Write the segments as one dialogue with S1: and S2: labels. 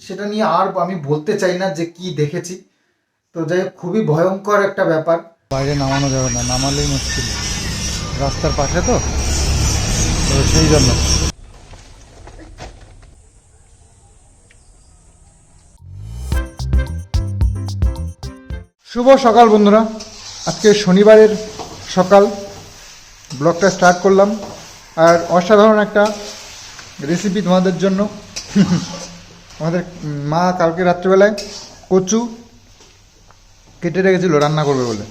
S1: সেটা নিয়ে আর আমি বলতে চাই না যে কি দেখেছি। তো যাই হোক, খুবই ভয়ঙ্কর একটা ব্যাপার।
S2: বাইরে নামানো যাবে না, নামালেই মুশকিল। রাস্তার পাশে তো? তো সেই জন্য। শুভ সকাল বন্ধুরা। আজকে শনিবারের সকাল। ব্লগটা স্টার্ট করলাম। আর অসাধারণ একটা রেসিপি তোমাদের জন্য। আমাদের মা কালকে রাত্রিবেলায় কচু কেটে রেখেছিল রান্না করবে বলে।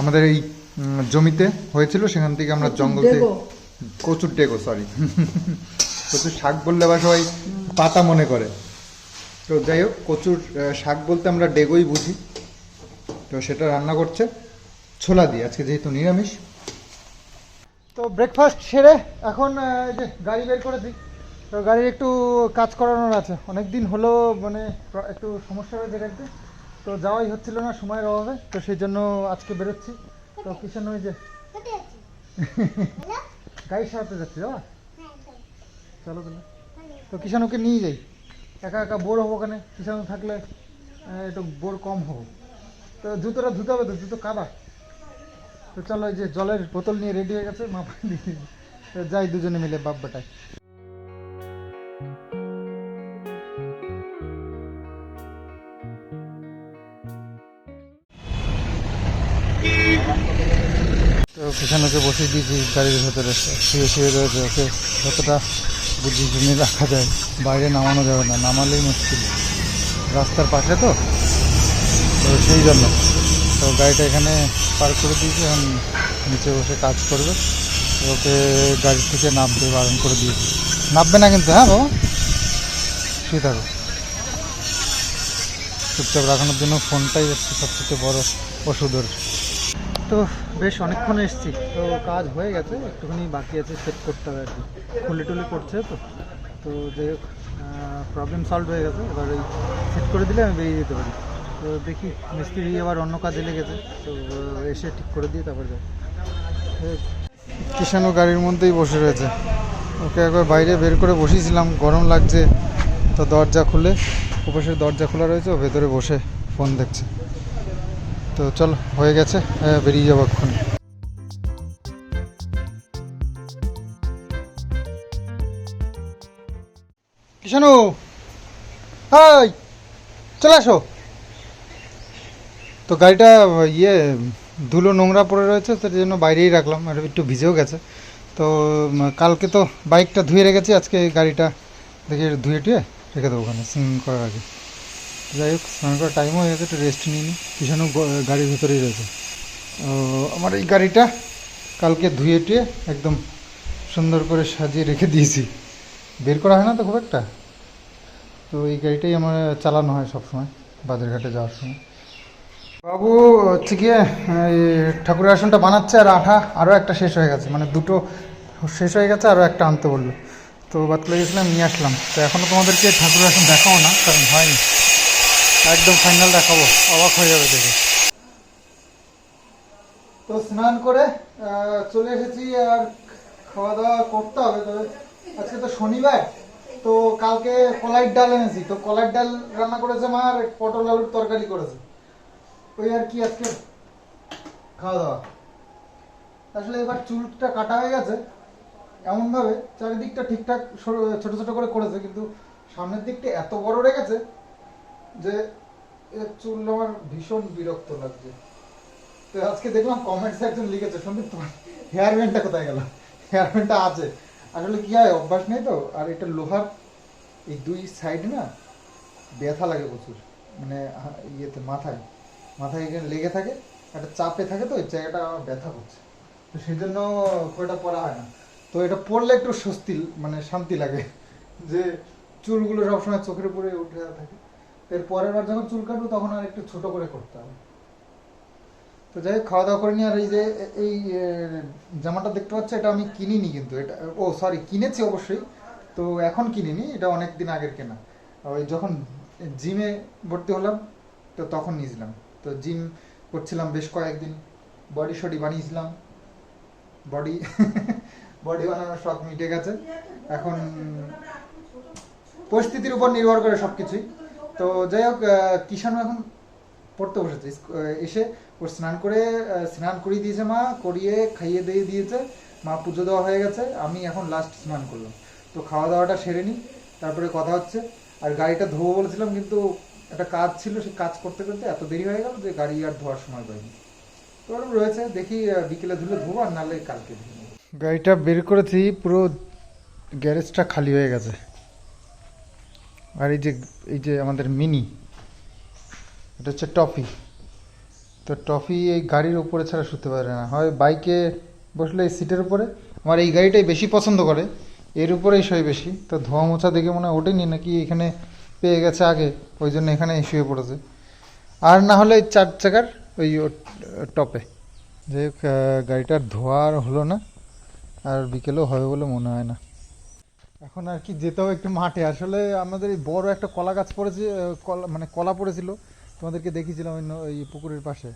S2: আমাদের এই জমিতে হয়েছিল সেখান থেকে আমরা জঙ্গল থেকে কচুর ডেগো সরি কচুর শাক বললে আবার সবাই পাতা মনে করে। তো যাই হোক কচুর শাক বলতে আমরা ডেগোই বুঝি। তো সেটা রান্না করছে ছোলা দিয়ে আজকে যেহেতু নিরামিষ। তো ব্রেকফাস্ট সেরে এখন যে গাড়ি বের করেছি তো গাড়ির একটু কাজ করানোর আছে। অনেক দিন হলো মানে একটু সমস্যা হয়েছে গাড়িতে। তো যাওয়াই হচ্ছিল না সময়ের অভাবে। তো সেই জন্য আজকে বেরোচ্ছি। তো কিষান ওই যে গাড়ি সারাতে যাচ্ছি যাওয়া? চলো তাহলে। তো কিষানুকে নিয়ে যাই। একা একা বোর হব ওখানে কিষানু থাকলে একটু বোর কম হব। তো জুতোটা ধুতে হবে তো জুতো কাদা। তো চলো এই যে জলের বোতল নিয়ে রেডি হয়ে গেছে মাপা দিয়ে যাই দুজনে মিলে বাপ বেটায় তো পিছনকে বসিয়ে দিয়েছি গাড়ির ভেতরে শুয়ে শুয়ে রয়েছে, ওকে যতটা বুদ্ধি শুনে রাখা যায়, বাইরে নামানো যাবে না, নামালেই মুশকিল। রাস্তার পাশে তো? তো সেই জন্য। তো গাড়িটা এখানে পার্ক করে দিয়েছি, এখন নিচে বসে কাজ করবে। ওকে গাড়ি থেকে নামতে বারণ করে দিয়েছি। নামবে না কিন্তু হ্যাঁ বাবা? শুয়ে থাকো। চুপচাপ রাখানোর জন্য ফোনটাই হচ্ছে সবথেকে বড় ওষুধ ওর তো বেশ অনেকক্ষণ এসেছি। তো কাজ হয়ে গেছে, একটুখানি বাকি আছে সেট করতে হবে আর কি। খুলে টুলি করছে তো। তো যাই হোক প্রবলেম সলভ হয়ে গেছে। এবার ওই সেট করে দিলে আমি বেরিয়ে যেতে পারি। তো দেখি, মিস্ত্রি আবার অন্য কাজে লেগেছে তো এসে ঠিক করে দিয়ে তারপর যাই। কিষানও গাড়ির মধ্যেই বসে রয়েছে। ওকে একবার বাইরে বের করে বসিয়েছিলাম, গরম লাগছে। তো দরজা খুলে উপসের দরজা খোলা রয়েছে, ও ভেতরে বসে ফোন দেখছে। তো চল, হয়ে গেছে বেরিয়ে যাব এক্ষুনি কিষানু! হাই চলে আসো। তো গাড়িটা ইয়ে ধুলো নোংরা পড়ে রয়েছে তার জন্য বাইরেই রাখলাম, আর একটু ভিজেও গেছে। তো কালকে তো বাইকটা ধুয়ে রেখেছি, আজকে গাড়িটা দেখে ধুয়ে টুয়ে রেখে দেবো ওখানে স্নান করার আগে। যাই হোক, স্নান করার টাইমও হয়ে গেছে, একটু রেস্ট নিয়ে নিই কিষানু গাড়ির ভিতরেই রয়েছে। আমার এই গাড়িটা কালকে ধুয়ে টুয়ে একদম সুন্দর করে সাজিয়ে রেখে দিয়েছি। বের করা হয় না তো খুব একটা? তো এই গাড়িটাই আমার চালানো হয় সবসময় বাজারঘাটে যাওয়ার সময়। বাবু, হচ্ছে গিয়ে ঠাকুরের আসনটা বানাচ্ছে আর আঠা আরও একটা শেষ হয়ে গেছে। মানে দুটো শেষ হয়ে গেছে আরও একটা আনতে বলল। তো বাতলে গেছিলাম, নিয়ে আসলাম। তো এখনও তোমাদেরকে ঠাকুরের আসন দেখাও না, কারণ হয়নি। একদম ফাইনাল দেখাবো। অবাক হয়ে যাবে দেখে। তো স্নান করে চলে এসেছি আর খাওয়া দাওয়া করতে হবে। তবে আজকে তো শনিবার, তো কালকে কলাইয়ের ডাল এনেছি। তো কলাইয়ের ডাল রান্না করেছে মা আর পটল আলুর তরকারি করেছে। ওই আর কি আজকে? খাওয়া দাওয়া। আসলে এবার চুলটা কাটা হয়ে গেছে। এমনভাবে চারিদিকটা ঠিকঠাক ছোট ছোট করে করেছে, কিন্তু সামনের দিকটা এত বড় রেখেছে যে চুল আমার ভীষণ বিরক্ত লাগছে। তো আজকে দেখলাম কমেন্টসে একজন লিখেছে, সন্দীপ, তোমার হেয়ার ব্যান্ডটা কোথায় গেল? হেয়ার ব্যান্ডটা আছে। আসলে কি হয়, অভ্যাস নেই তো, আর এটা লোহার এই দুই সাইড না, ব্যথা লাগে প্রচুর। মানে ইয়েতে মাথায়। মাথায় এখানে লেগে থাকে, একটা চাপে থাকে তো, ওই জায়গাটা আমার ব্যথা করছে। তো সেই জন্য খুব একটা পরা হয় না। তো এটা পরলে একটু স্বস্তি মানে শান্তি লাগে যে চুলগুলো সবসময় চোখের উপরে উঠে থাকে। এর পরের বার যখন চুল কাটবো, তখন আর একটু ছোট করে করতে হবে। তো যাই হোক, খাওয়া দাওয়া করে নি আর এই যে, এই জামাটা দেখতে পাচ্ছ, এটা আমি কিনিনি কিন্তু। এটা, ও সরি কিনেছি অবশ্যই। তো এখন কিনিনি, এটা অনেক দিন আগের কেনা। ওই যখন জিমে ভর্তি হলাম, তো তখন নিয়েছিলাম। তো জিম করছিলাম বেশ কয়েকদিন। বডি শডি বানিয়েছিলাম। বডি বডি বানানোর শখ মিটে গেছে। এখন পরিস্থিতির উপর নির্ভর করে সবকিছুই। তো যাই হোক কিষাণু এখন পড়তে বসেছে। এসে ওর স্নান করে স্নান করিয়ে দিয়েছে মা, করিয়ে খাইয়ে দিয়ে দিয়েছে। মা পুজো দেওয়া হয়ে গেছে, আমি এখন লাস্ট স্নান করলাম। তো খাওয়া দাওয়াটা সেরে নিই তারপরে কথা হচ্ছে। আর গাড়িটা ধোবো বলেছিলাম, কিন্তু একটা কাজ ছিল, সেই কাজ করতে করতে এত দেরি হয়ে গেল যে গাড়ি আর ধোয়ার সময় পাইনি। তো ওরকম রয়েছে, দেখি বিকেলে ধুলে ধোবো, আর নাহলে কালকে ধুবো গাড়িটা বের করেছি, পুরো গ্যারেজটা খালি হয়ে গেছে। আর এই যে এই যে আমাদের মিনি, এটা হচ্ছে টফি। তো টফি এই গাড়ির উপরে ছাড়া শুতে পারে না। হয় বাইকে বসলে এই সিটের উপরে। আমার এই গাড়িটাই বেশি পছন্দ করে। এর উপরেই শোয় বেশি। তো ধোয়া মোছা দেখে মনে হয় ওঠেনি নাকি এখানে পেয়ে গেছে আগে, ওই জন্য এখানে শুয়ে পড়েছে। আর না হলে চার চাকার ওই টপে। যে গাড়িটার ধোয়া আর হলো না। আর বিকেলেও হবে বলে মনে হয় না। এখন আর কি যেতে হবে একটু মাঠে। আসলে আমাদের এই বড় একটা কলা গাছ পড়েছে কলা মানে কলা পড়েছিল। তোমাদেরকে দেখিয়েছিলাম ওই ওই পুকুরের পাশে।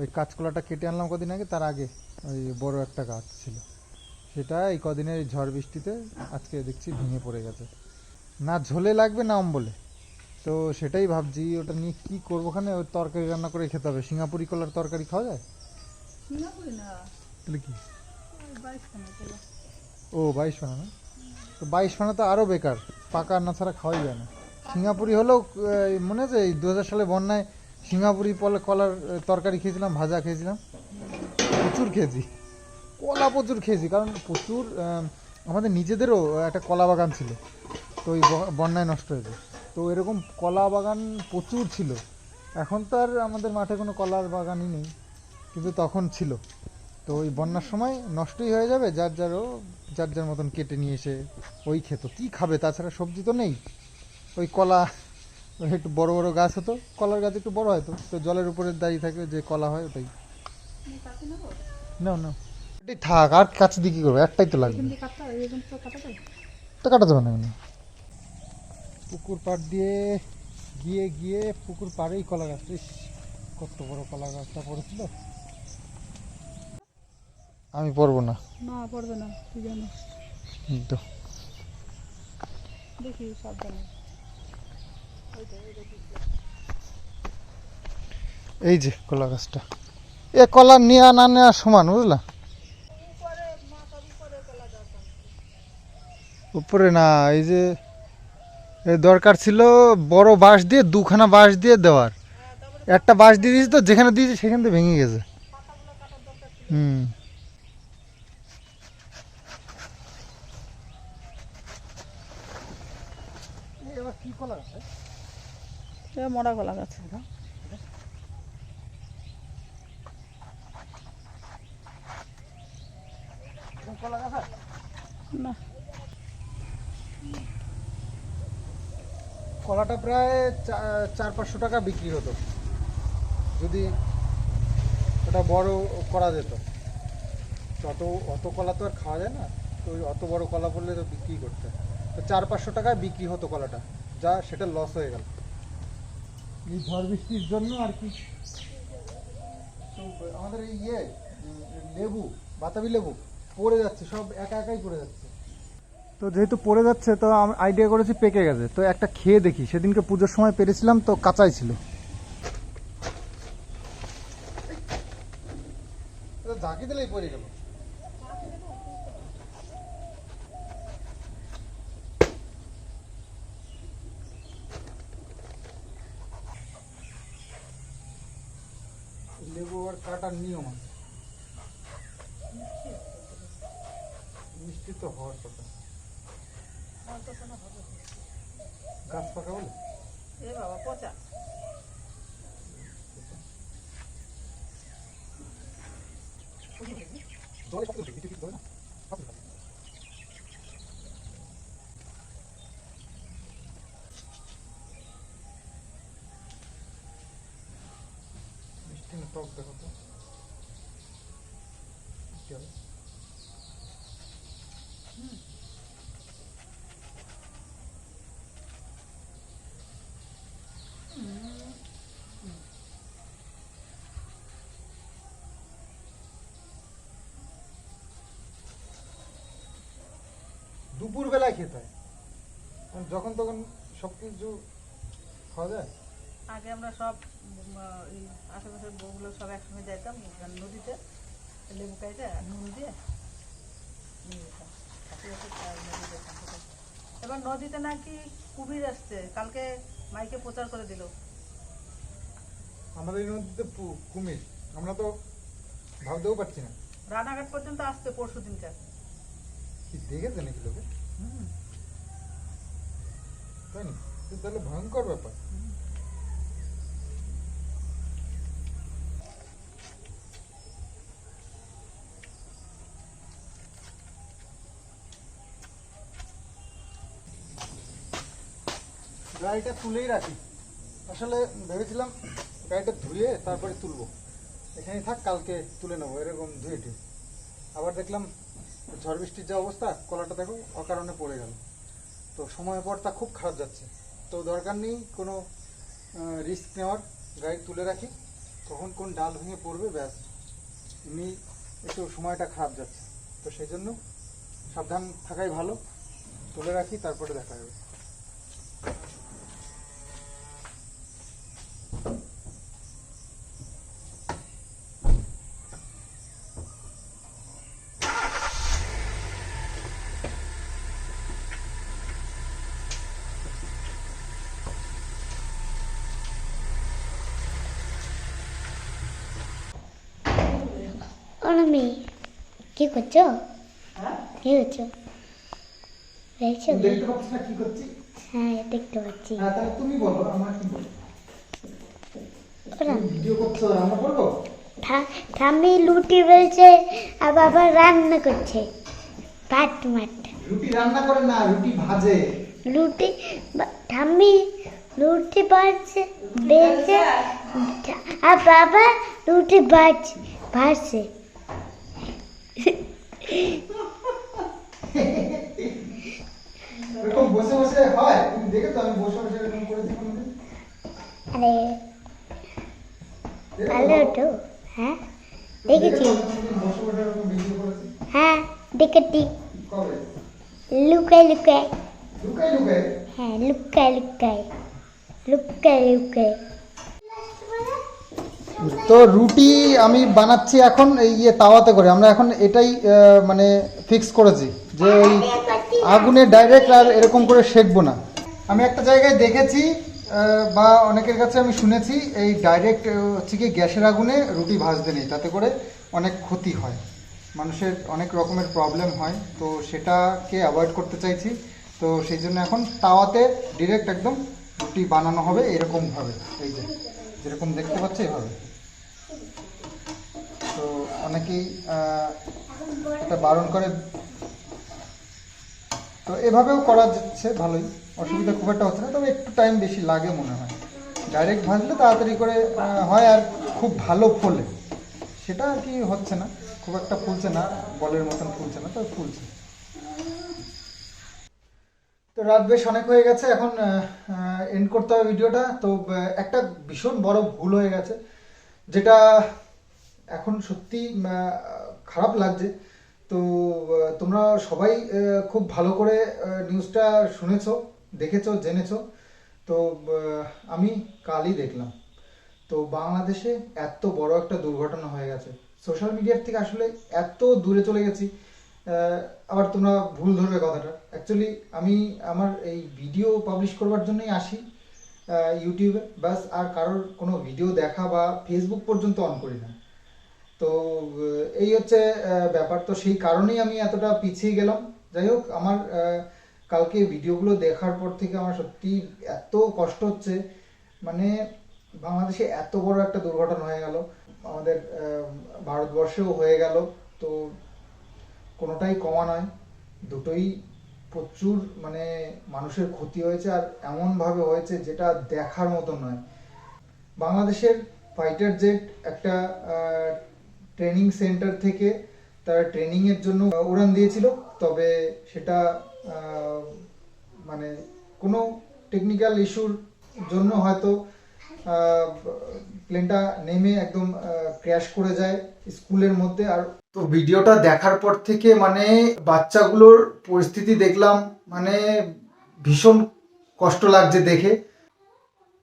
S2: ওই কাঁচকলাটা কেটে আনলাম কদিন আগে তার আগে ওই বড় একটা গাছ ছিল। সেটা এই কদিনের ঝড় বৃষ্টিতে আজকে দেখছি ভেঙে পড়ে গেছে। না ঝোলে লাগবে না অম্বলে। তো সেটাই ভাবছি ওটা নিয়ে কি করব ওখানে? ওই তরকারি রান্না করে খেতে হবে। সিঙ্গাপুরি কলার তরকারি খাওয়া যায়? তাহলে কি? ও বাইশ না? তো বাইশ ফানা তো আরও বেকার, পাকা না ছাড়া খাওয়াই যায় না। সিঙ্গাপুরি হলেও মনে আছে, এই দু হাজার সালে বন্যায় সিঙ্গাপুরি কলার তরকারি খেয়েছিলাম, ভাজা খেয়েছিলাম। প্রচুর খেয়েছি। কলা প্রচুর খেয়েছি, কারণ প্রচুর আমাদের নিজেদেরও একটা কলা বাগান ছিল। তো ওই বন্যায় নষ্ট হয়েছে। তো এরকম কলা বাগান প্রচুর ছিল। এখন তো আর আমাদের মাঠে কোনো কলার বাগানই নেই, কিন্তু তখন ছিল। তো ওই বন্যার সময় নষ্টই হয়ে যাবে, যার যারও যার যার মতন কেটে নিয়ে এসে ওই খেত। কি খাবে? তাছাড়া সবজি তো নেই। ওই কলা একটু বড় বড় গাছ হতো, কলার গাছ একটু বড় হয়তো, তো জলের উপরে দাঁড়িয়ে থাকে যে কলা হয় ওটাই। না না এটাই থাক, আর কাছে দিয়ে কী করব? একটাই তো লাগবে।
S3: কাটতে তো কাটা যায়
S2: তো কাটা যাবে না পুকুর পাড় দিয়ে গিয়ে গিয়ে পুকুর পাড়েই কলা গাছ। কত বড় কলা গাছটা পড়েছিল। আমি পড়ব না।
S3: না পড়বে না তুই
S2: এই তো।
S3: দেখি সাবধানে।
S2: এই যে কলা গাছটা। এ কলা নেওয়া না নেওয়া সমান বুঝলা? উপরে না এই যে দরকার ছিল বড় বাঁশ দিয়ে দুখানা বাঁশ দিয়ে দেওয়ার। একটা বাঁশ দিয়ে দিয়েছি তো যেখানে দিয়েছি সেখান থেকে ভেঙে গেছে। হুম এবার কি কলা গাছ
S3: এটা মরা কলা গাছ
S2: কলা গাছ
S3: না।
S2: কলাটা প্রায় চার পাঁচশো টাকা বিক্রি হতো। যদি ওটা বড় করা যেত। তত অত কলা তো আর খাওয়া যায় না। তো ওই অত বড় কলা পড়লে তো বিক্রি করতে। তো চার পাঁচশো টাকায় বিক্রি হতো কলাটা। যা সেটা লস হয়ে গেল। এই ঝড় বৃষ্টির জন্য আর কি? তো আমাদের এই ইয়ে লেবু বাতাবি লেবু পড়ে যাচ্ছে সব একা একাই পড়ে যাচ্ছে। তো যেহেতু পড়ে যাচ্ছে তো আমি আইডিয়া করেছি পেকে গেছে। তো একটা খেয়ে দেখি। সেদিনকে পুজোর সময় পেরেছিলাম তো কাঁচাই ছিল। ঝাঁকি দিলেই পড়ে গেল লেবু আর কাটার নিয়ম আছে মিষ্টি তো হওয়ার কথা গাছ পাকা বলে
S3: এ বাবা পচা
S2: জলে সব কিছু কিছু ধরে না সব কিছু। মিষ্টি না টক দেখো তো মিষ্টি হবে। দুপুর বেলায় খেতে হয়। যখন তখন সব কিছু খাওয়া যায়।
S3: আগে আমরা সব এই আশেপাশের বউগুলো সব একসঙ্গে যাইতাম নদীতে লেবু কাইতে নুন দিয়ে নিয়ে যেতাম। নদীতে এবার নদীতে নাকি কুমির আসছে কালকে মাইকে প্রচার করে দিল।
S2: আমাদের এই নদীতে কুমির আমরা তো ভাবতেও পারছি না।
S3: রানাঘাট পর্যন্ত আসছে পরশু দিনকার
S2: দেখেছে নাকি লোকে? তাই না? তাহলে ভয়ঙ্কর ব্যাপার। গাড়িটা তুলেই রাখি। আসলে ভেবেছিলাম গাড়িটা ধুয়ে তারপরে তুলবো। এখানেই থাক, কালকে তুলে নেব। এরকম ধুয়ে আবার দেখলাম ঝড় বৃষ্টির যা অবস্থা, কলাটা দেখো অকারণে পড়ে গেল। তো সময় পর তা খুব খারাপ যাচ্ছে। তো দরকার নেই কোনো রিস্ক নেওয়ার। গাড়ি তুলে রাখি। কখন কোন ডাল ভেঙে পড়বে, ব্যাস। এমনি একটু সময়টা খারাপ যাচ্ছে। তো সেই জন্য সাবধান থাকাই ভালো। তুলে রাখি, তারপরে দেখা যাবে।
S4: অনমি কি করছ? কি করছ?
S2: তুমি দেখতে পাচ্ছ না কি করছি?
S4: হ্যাঁ দেখতে পাচ্ছি।
S2: হ্যাঁ তাহলে তুমি বলো আমার কি বলো ভিডিও করছ রান্না করব
S4: ঠাম্মি লুটি বেলছে আর বাবা রান্না করছে। ভাত
S2: রুটি রান্না করে না রুটি ভাজে।
S4: লুটি ঠাম্মি লুটি বেলছে আর বাবা লুটি বাজ ভাজছে।
S2: এরকম বসে বসে হয়? তুমি দেখে তো আমি বসে বসে এরকম করেছি কোনোদিন?
S4: আরে ভালো তো হ্যাঁ? দেখেছি
S2: দেখেছ। আমি কোনোদিন বসে বসে এরকম ভিডিও করেছি?
S4: হ্যাঁ দেখেছি।
S2: কবে?
S4: লুকায় লুকায়।
S2: লুকাই লুকাই
S4: হ্যাঁ লুকায় লুকায়। লুকায় লুকায়।
S2: তো রুটি আমি বানাচ্ছি এখন এই ইয়ে তাওয়াতে করে। আমরা এখন এটাই মানে ফিক্স করেছি যে ওই আগুনে ডাইরেক্ট আর এরকম করে সেকবো না। আমি একটা জায়গায় দেখেছি বা অনেকের কাছে আমি শুনেছি, এই ডাইরেক্ট হচ্ছে কি গ্যাসের আগুনে রুটি ভাজতে নেই, তাতে করে অনেক ক্ষতি হয়। মানুষের অনেক রকমের প্রবলেম হয়। তো সেটাকে অ্যাভয়েড করতে চাইছি। তো সেই জন্য এখন তাওয়াতে ডিরেক্ট একদম রুটি বানানো হবে এরকমভাবে। এই যে, যেরকম দেখতে পাচ্ছি এভাবে। তো অনেকেই এটা বারণ করে? তো এভাবেও করা যাচ্ছে, ভালোই। অসুবিধা খুব একটা হচ্ছে না, তবে একটু টাইম বেশি লাগে মনে হয়। ডাইরেক্ট ভাজলে তাড়াতাড়ি করে হয় আর খুব ভালো ফোলে। সেটা আর কি হচ্ছে না, খুব একটা ফুলছে না, বলের মতন ফুলছে না, তবে ফুলছে। তো রাত বেশ অনেক হয়ে গেছে, এখন এন্ড করতে হবে ভিডিওটা। তো একটা ভীষণ বড় ভুল হয়ে গেছে। যেটা এখন সত্যি খারাপ লাগছে। তো তোমরা সবাই খুব ভালো করে নিউজটা শুনেছো, দেখেছ, জেনেছো। তো আমি কালই দেখলাম। তো বাংলাদেশে এত বড় একটা দুর্ঘটনা হয়ে গেছে। সোশ্যাল মিডিয়ার থেকে আসলে এত দূরে চলে গেছি। আবার তোমরা ভুল ধরবে কথাটা। অ্যাকচুয়ালি আমি আমার এই ভিডিও পাবলিশ করবার জন্যই আসি। ইউটিউবে ব্যাস, আর কারোর কোনো ভিডিও দেখা বা ফেসবুক পর্যন্ত অন করি না। তো এই হচ্ছে ব্যাপার। তো সেই কারণেই আমি এতটা পিছিয়ে গেলাম। যাই হোক, আমার কালকে ভিডিওগুলো দেখার পর থেকে আমার সত্যি এত কষ্ট হচ্ছে। মানে বাংলাদেশে এত বড় একটা দুর্ঘটনা হয়ে গেল। আমাদের ভারতবর্ষেও হয়ে গেল। তো কোনোটাই কমা নয়। দুটোই প্রচুর মানে মানুষের ক্ষতি হয়েছে আর এমনভাবে হয়েছে যেটা দেখার মতো নয়। বাংলাদেশের ফাইটার জেট একটা ট্রেনিং সেন্টার থেকে তারা ট্রেনিং এর জন্য উড়ান দিয়েছিল। তবে সেটা মানে কোনো টেকনিক্যাল ইস্যুর জন্য হয়তো প্লেনটা নেমে একদম ক্র্যাশ করে যায় স্কুলের মধ্যে আর তো ভিডিওটা দেখার পর থেকে মানে বাচ্চাগুলোর পরিস্থিতি দেখলাম মানে ভীষণ কষ্ট লাগছে দেখে।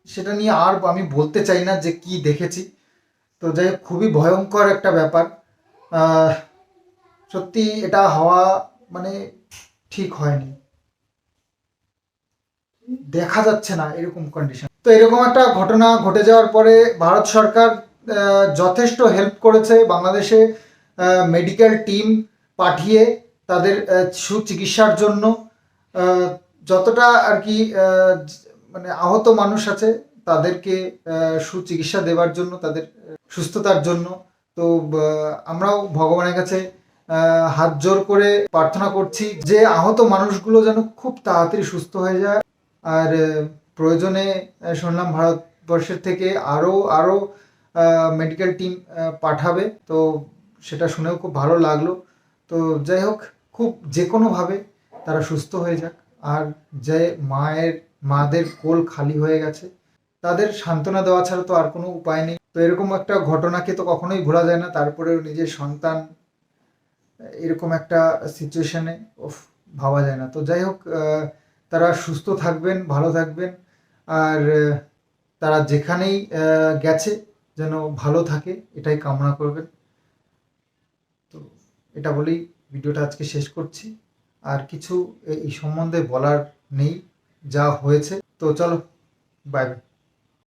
S2: সেটা নিয়ে আর আমি বলতে চাই না যে কি দেখেছি। তো যাই খুবই ভয়ঙ্কর একটা ব্যাপার। সত্যি এটা হওয়া মানে ঠিক হয়নি। দেখা যাচ্ছে না এরকম কন্ডিশন তো এরকম একটা ঘটনা ঘটে যাওয়ার পরে ভারত সরকার যথেষ্ট হেল্প করেছে বাংলাদেশে মেডিকেল টিম পাঠিয়ে তাদের সুচিকিৎসার জন্য। যতটা আর কি মানে আহত মানুষ আছে তাদেরকে সুচিকিৎসা দেওয়ার জন্য, তাদের সুস্থতার জন্য। তো আমরাও ভগবানের কাছে হাত জোর করে প্রার্থনা করছি যে আহত মানুষগুলো যেন খুব তাড়াতাড়ি সুস্থ হয়ে যায়। আর প্রয়োজনে শুনলাম ভারতবর্ষের থেকে আরও আরও মেডিকেল টিম পাঠাবে। তো সেটা শুনেও খুব ভালো লাগল। তো যাই হোক, খুব যে কোনোভাবে তারা সুস্থ হয়ে যাক। আর যে মায়ের, মাদের কোল খালি হয়ে গেছে, তাদের সান্ত্বনা দেওয়া ছাড়া তো আর কোনো উপায় নেই। তো এরকম একটা ঘটনাকে তো কখনোই ভোলা যায় না। তারপরেও নিজের সন্তান, এরকম একটা সিচুয়েশনে ভাবা যায় না। তো যাই হোক তারা সুস্থ থাকবেন, ভালো থাকবেন। আর তারা যেখানেই গেছে যেন ভালো থাকে, এটাই কামনা করবেন। তো এটা বলেই ভিডিওটা আজকে শেষ করছি। আর কিছু এই সম্বন্ধে বলার নেই, যা হয়েছে। তো চলো বাই বাই